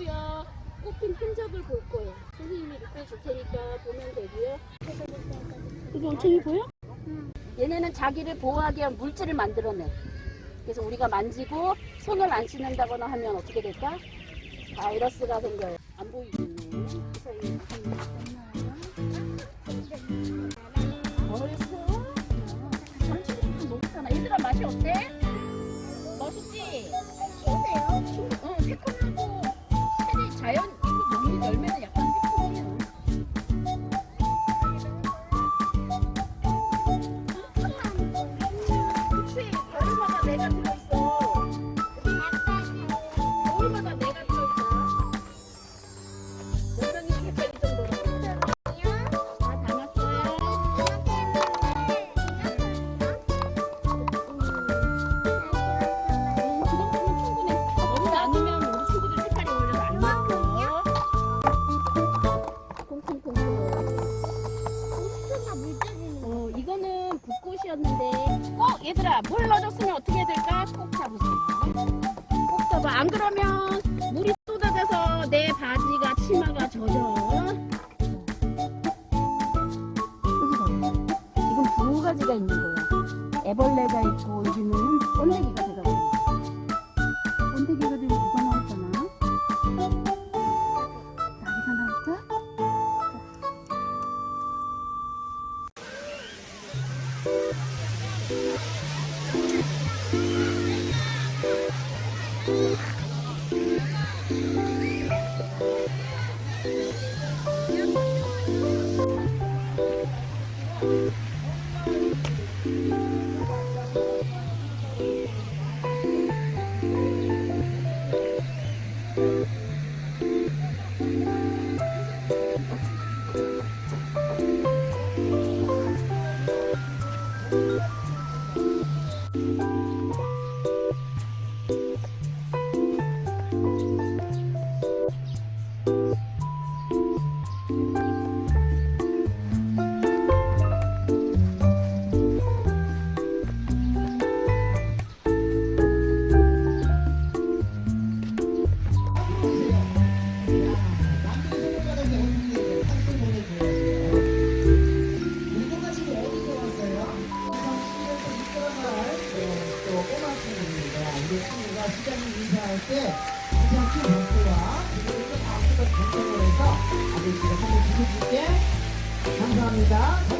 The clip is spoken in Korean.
피고요. 꽃핀 흔적을 볼 거예요. 선생님이 이렇게 줄 테니까 보면 되고요. 여기 엉청이 보여? 얘네는 자기를 보호하기 위한 물질을 만들어내. 그래서 우리가 만지고 손을 안 씻는다거나 하면 어떻게 될까? 바이러스가 생겨요. 안 보이겠네. 얘들아 맛이 어때? 멋있지? 붓꽃이었는데 꼭 얘들아 물 넣어줬으면 어떻게 해야 될까? 꼭 잡으세요. 꼭 잡아. 안 그러면 물이 쏟아져서 내 바지가 치마가 젖어. 이건 두 가지가 있는 거야. 애벌레가 있고 여기는 번데기가 들어 감사합니다.